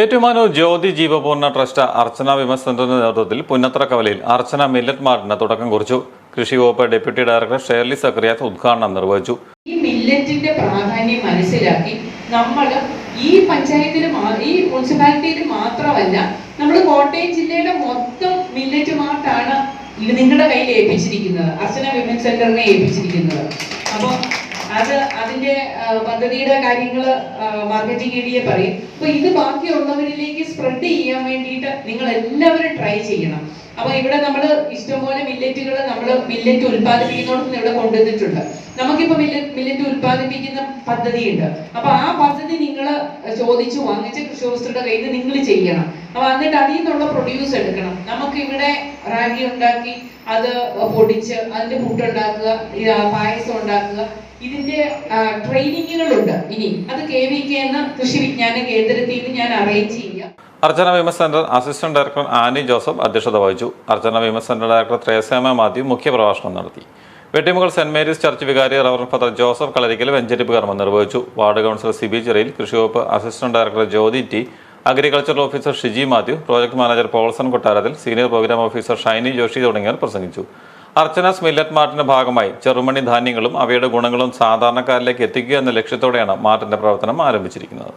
ഏറ്റുമാനൂർ ജ്യോതി ജീവപൂർണ trust അർച്ചന വിമസ് സെന്ററിന്റെ നേതൃത്വത്തിൽ പുന്നത്ര കവലയിൽ അർച്ചന മില്ലറ്റ് മാർട്ടിന് തുടക്കം കുറിച്ചു. കൃഷി വകുപ്പ് ഡെപ്യൂട്ടി ഡയറക്ടർ ഷേർലി സക്രിയാത്ത് ഉദ്ഘാടനം നിർവഹിച്ചു. ഈ മില്ലറ്റിന്റെ പ്രാധാന്യം മനസ്സിലാക്കി നമ്മൾ ഈ പഞ്ചായത്തിൽ ഈ മുനിസിപ്പാലിറ്റിയിൽ മാത്രമല്ല നമ്മൾ കോട്ടയം ജില്ലയുടെ മൊത്തം മില്ലറ്റ് മാർട്ടാണ് നിങ്ങളുടെ കയ്യിൽ ഏൽപ്പിച്ചിരിക്കുന്നത്. അർച്ചന വിമൻ സെന്ററിനെ ഏൽപ്പിച്ചിരിക്കുന്നത്. അപ്പോൾ അത് അതിന്റെ പദ്ധതിയുടെ കാര്യങ്ങൾ മാർക്കറ്റിംഗ് ഏരിയ പറയും. അപ്പൊ ഇത് ബാക്കിയുള്ളവരിലേക്ക് സ്പ്രെഡ് ചെയ്യാൻ വേണ്ടിയിട്ട് നിങ്ങൾ എല്ലാവരും ട്രൈ ചെയ്യണം. അപ്പൊ ഇവിടെ നമ്മൾ ഇഷ്ടംപോലെ മില്ലറ്റുകൾ നമ്മൾ മില്ലറ്റ് ഉൽപ്പാദിപ്പിക്കുന്നതോടൊപ്പം ഇവിടെ കൊണ്ടുവന്നിട്ടുണ്ട്. നമുക്കിപ്പോ മില്ലറ്റ് മില്ലറ്റ് ഉൽപ്പാദിപ്പിക്കുന്ന പദ്ധതിയുണ്ട്. അപ്പൊ ആ പദ്ധതി നിങ്ങൾ ചോദിച്ചു വാങ്ങിച്ച കൃഷിവസ്തുയുടെ കയ്യിൽ നിങ്ങൾ ചെയ്യണം. അപ്പൊ എന്നിട്ട് അതിൽ നിന്നുള്ള പ്രൊഡ്യൂസ് ഇവിടെ റാഗി ഉണ്ടാക്കി അത് പൊടിച്ച് അതിന്റെ പുട്ടുണ്ടാക്കുക പായസം ഉണ്ടാക്കുക. ഇതിന്റെ ട്രെയിനിങ്ങുകളുണ്ട് ഇനി. അത് കെ വി കെ എന്ന കൃഷി വിജ്ഞാന കേന്ദ്രത്തിൽ നിന്ന് ഞാൻ അറേഞ്ച് ചെയ്യാം. Archana women centre assistant director Annie Joseph അധ്യക്ഷത വഹിച്ചു. Archana women centre director Thresiamma Mathew മുഖ്യപ്രഭാഷണം നടത്തി. വെട്ടിമുകൾ സെന്റ് മേരീസ് ചർച്ച് വികാരി റവറൻ ഫാദർ ജോസഫ് കളരിക്കൽ വെഞ്ചരിപ്പ് കർമ്മം നിർവഹിച്ചു. വാർഡ് കൗൺസിലർ സിബി ചെറിയിൽ കൃഷിവകുപ്പ് assistant director Jyothi T agricultural officer Shiji Mathew project manager Paulson Kottarathil senior program officer Shiny Joshy തുടങ്ങിയവർ പ്രസംഗിച്ചു. അർച്ചനാസ് സ്മില്ലറ്റ് മാർട്ടിന്റെ ഭാഗമായി ചെറുമണി ധാന്യങ്ങളും അവയുടെ ഗുണങ്ങളും സാധാരണക്കാരിലേക്ക് എത്തിക്കുക എന്ന ലക്ഷ്യത്തോടെയാണ് മാർട്ടിന്റെ പ്രവർത്തനം ആരംഭിച്ചിരിക്കുന്നത്.